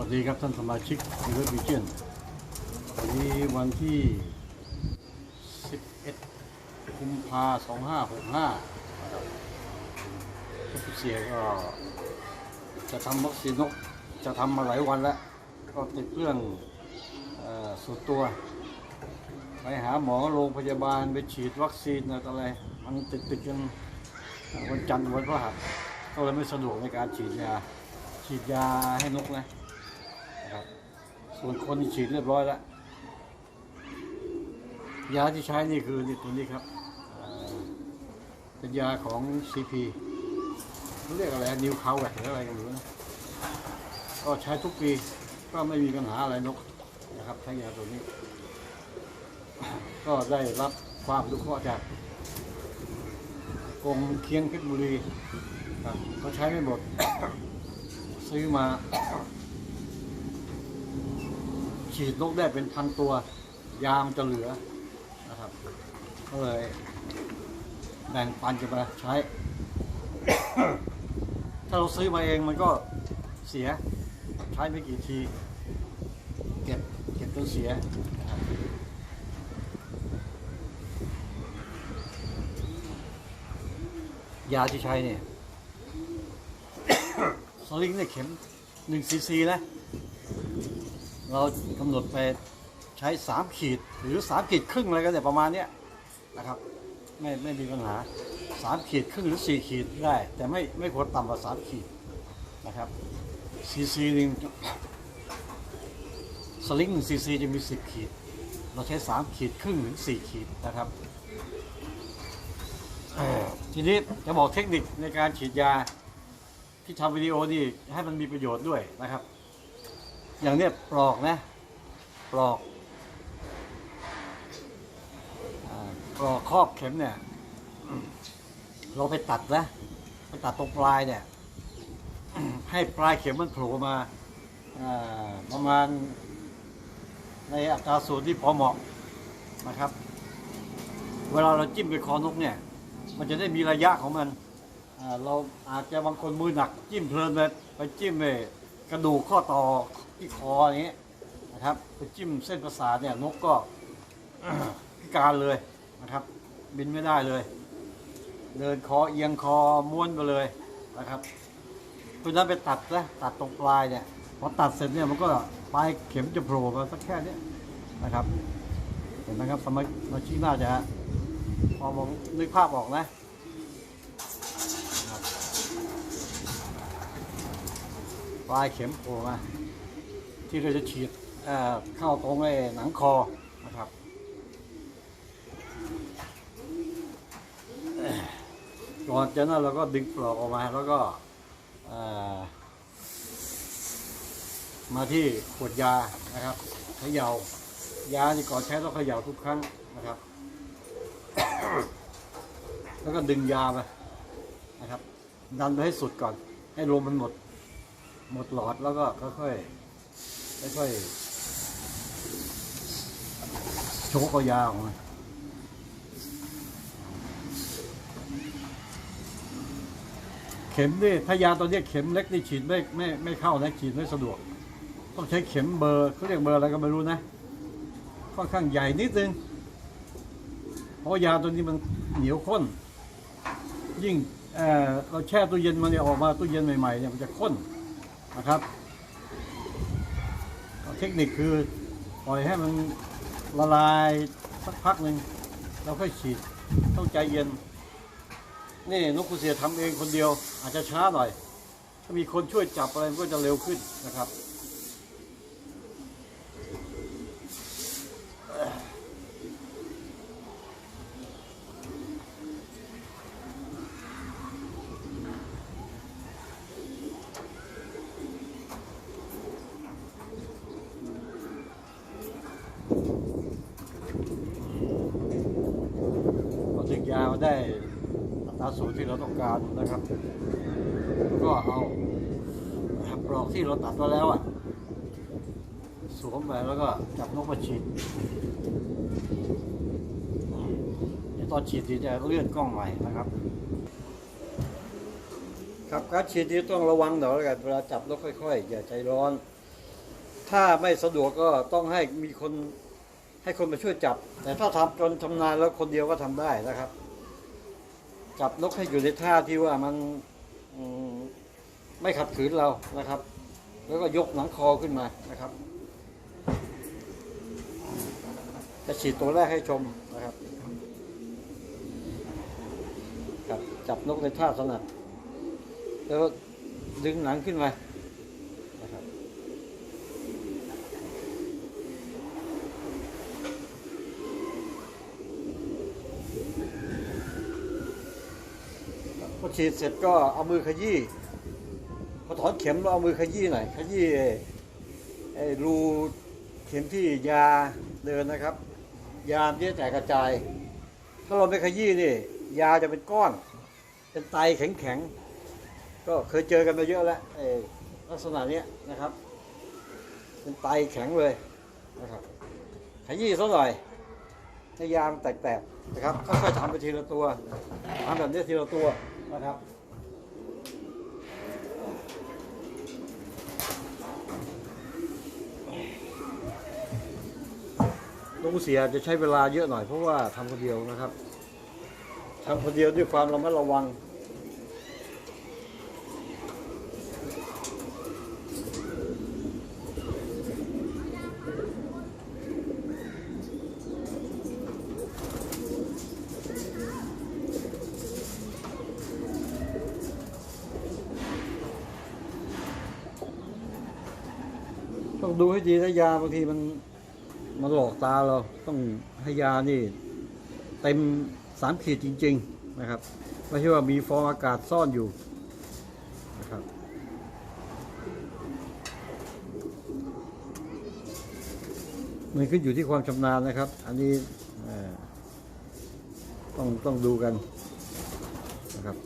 วัสดีครับท่านสมาชิกยูเววิเจนวันนี้วันที่ 11 กุมภา2565นะครับทุกเสียก็จะทำวัคซีนนก จะทำมาหลายวันแล้ว ก็ติดเรื่องอส่วนตัว ไปหาหมอโรงพยาบาลไปฉีดวัคซีนอะไร มันติดติดกันวันจันทร์วันพฤหัสก็เลยไม่สะดวกในการฉีดยาฉีดยาให้นกนะ ส่วนคนฉีดเรียบร้อยแล้ว ยาที่ใช้นี่คือนี่ตัวนี้ครับ เป็นยาของ CP เขาเรียกอะไร นิวคาวแวกหรืออะไรกันหรือนะ ก็ใช้ทุกปี ก็ไม่มีปัญหาอะไรนกนะครับใช้ยาตัวนี้ ก็ได้รับความอนุเคราะห์จากกรมเคียงเพชรบุรีครับเขาใช้ไม่หมด ซื้อมา ฉีดนกได้เป็นพันตัว ยามนจะเหลือนะครับ ก็เลยแบ่งปันกันมาใช้ ถ้าเราซื้อมาเองมันก็เสียใช้ไม่กี่ที เก็บเก็บจนเสียยาที่ใช้เนี่ย สลิงเนี่ยเข็มหนึ่งซีซีนะ เรากำหนดไปใช้สามขีดหรือสามขีดครึ่งอะไรก็ได้ประมาณเนี้ยนะครับไม่ไม่มีปัญหาสามขีดครึ่งหรือสี่ขีดได้ แต่ไม่ไม่ควรต่ำกว่าสามขีดนะครับซีซีหนึ่งสลิงหนึ่งซีซีจะมีสิบขีด เราใช้สามขีดครึ่งถึงสี่ขีดนะครับทีนี้จะบอกเทคนิคในการฉีดยาที่ทำวิดีโอนี่ให้มันมีประโยชน์ด้วยนะครับ อย่างเนี้ยปลอกนะ ปลอกปลอกครอบเข็มเนี่ย เราไปตัดนะ ไปตัดตรงปลายเนี่ย ให้ปลายเข็มมันโผล่มาประมาณ ในอัตราส่วนที่พอเหมาะนะครับ เวลาเราจิ้มไปคอนกเนี่ย มันจะได้มีระยะของมันเราอาจจะบางคนมือหนัก จิ้มเพลินไปไปจิ้มไปกระดูกข้อต่อ ที่คออย่างเงี้ยนะครับไปจิ้มเส้นประสาทเนี่ยนกก็พิการเลยนะครับ บินไม่ได้เลย เดินคอเอียงคอม้วนไปเลยนะครับเพราะนั้นไปตัดนะตัดตรงปลายเนี่ยพอตัดเสร็จเนี่ยมันก็ปลายเข็มจะโผล่มาสักแค่นี้นะครับ เห็นไหมครับสมามาชิกน่าจะพอมองนึกภาพออกนะปลายเข็มโผล่มา ที่เราจะฉีดเข้าตรงไอ้หนังคอนะครับก่อนจากนั้นเราก็ดึงปลอกออกมาแล้วก็มาที่ขวดยานะครับเขย่ายาที่ก่อนใช้ต้องเขย่าทุกครั้งนะครับ แล้วก็ดึงยาไปนะครับ ดันไปให้สุดก่อน ให้ลมมันหมด หมดหลอดแล้วก็ค่อยๆ ไม่ค่อยโชกเอายาออกมาเข็มนี่ถ้ายาตัวนี้เข็มเล็กนี่ฉีดไม่ไม่ไม่เข้านะฉีดไม่สะดวก ต้องใช้เข็มเบอร์เขาเรียกเบอร์อะไรก็ไม่รู้นะค่อนข้างใหญ่นิดนึงเพราะยาตัวนี้มันเหนียวข้น ยิ่งเเราแช่ตู้เย็นมันเนี่ยออกมาตู้เย็นใหม่ๆเนี่ยมันจะข้นนะครับ เทคนิคคือปล่อยให้มันละลายสักพักหนึ่งเราค่อยฉีดต้องใจเย็น นี่นกกุเสียทำเองคนเดียวอาจจะช้าหน่อย ถ้ามีคนช่วยจับอะไรมันก็จะเร็วขึ้นนะครับ พอถึงยามาได้อัตราสูตรที่เราต้องการนะครับ ก็เอาปลอกที่เราตัดมาแล้วอะสวมไปแล้วก็จับนกมาฉีดเดี๋ยวตอนฉีดทีจะเลื่อนกล้องใหม่นะครับครับการฉีดนี้ต้องระวังหน่อยแล้วกันเวลาจับนกค่อยๆ อย่าใจร้อน ถ้าไม่สะดวกก็ต้องให้มีคนให้คนมาช่วยจับ แต่ถ้าทำจนชำนาญแล้วคนเดียวก็ทำได้นะครับ จับนกให้อยู่ในท่าที่ว่ามันไม่ขัดขืนเรานะครับ แล้วก็ยกหนังคอขึ้นมานะครับ จะฉีดตัวแรกให้ชมนะครับครับจับนกในท่าสนัดแล้วดึงหนังขึ้นมานะครับ ฉีดเสร็จก็เอามือขยี้พอถอนเข็มเราเอามือขยี้หน่อยขยี้ไอ้รูเข็มที่ยาเดินนะครับ ยามนจะแตกกระจาย ถ้าเราไม่ขยี้นี่ ยาจะเป็นก้อน เป็นไตแข็งๆก็เคยเจอกันมาเยอะแล้วไอ้ลักษณะเนี้ยนะครับ เป็นไตแข็งเลยนะครับขยี้ซะหน่อยให้ยามแตกๆนะครับค่อยๆทำไปทีละตัวทำแบบนี้ทีละตัว นะครับลุงเสียจะใช้เวลาเยอะหน่อยเพราะว่าทำคนเดียวนะครับทำคนเดียวด้วยความระมัดระวัง ต้องดูให้ดีนะยาบางทีมันมันหลอกตาเราต้องให้ยานี่เต็มสามขีดจริง ๆนะครับไม่ใช่ว่ามีฟองอากาศซ่อนอยู่นะครับมันขึ้นอยู่ที่ความชำนาญนะครับ อันนี้ต้องต้องดูกันนะครับ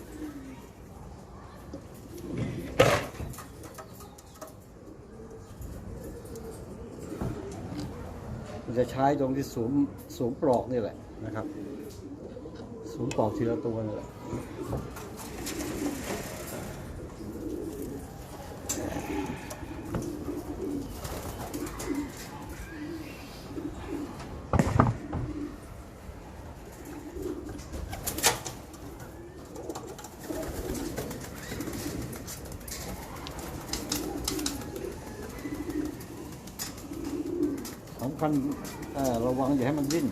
จะใช้ตรงที่สวมสวมปลอกนี่แหละนะครับสวมปลอกทีละตัวนี่แหละ สำคัญระวังอย่าให้มันดิ้น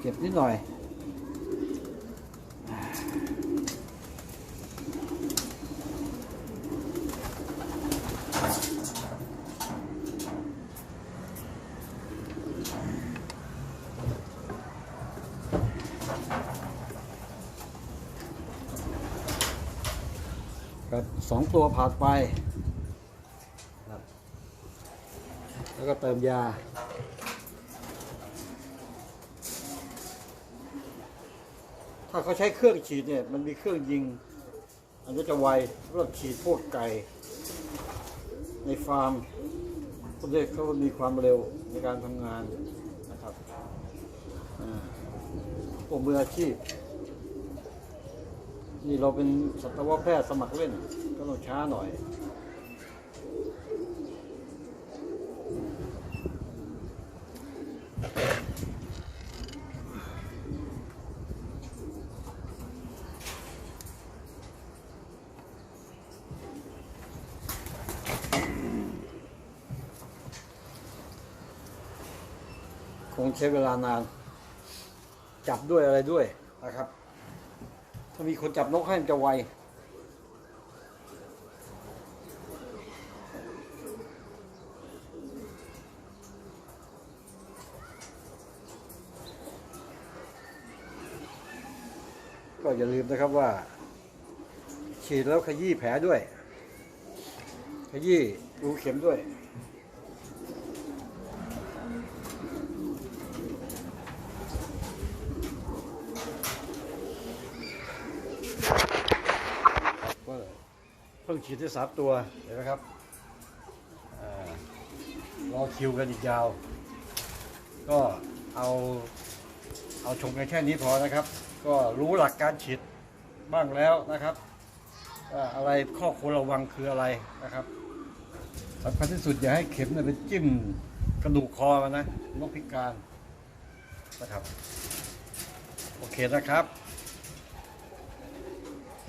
เก็บนิดหน่อย สองตัวผ่านไป แล้วก็เติมยา ถ้าเขาใช้เครื่องฉีดเนี่ย มันมีเครื่องยิง อันนี้จะไวเรื่องฉีดพวกไก่ ในฟาร์มพวกนี้เขามีความเร็วในการทำงานนะครับอ่าพวกมืออาชีพ นี่เราเป็นสัตวแพทย์สมัครเล่น ก็ต้องช้าหน่อยคงใช้เวลานาน จับด้วยอะไรด้วยนะครับ ถ้ามีคนจับนกให้มันจะไวก็อย่าลืมนะครับว่า ฉีดแล้วขยี้แผลด้วย ขยี้รูเข็มด้วย ก็ เพิ่งฉีดได้สามตัวเห็นไหมครับเอ่อรอคิวกันอีกยาว ก็เอาเอาชมกันแค่นี้พอนะครับ ก็รู้หลักการฉีดบ้างแล้วนะครับอะไรข้อควรระวังคืออะไรนะครับสำคัญที่สุดอย่าให้เข็มเนี่ยไปจิ้มกระดูกคอมันนะนกพิการนะครับ โอเคนะครับ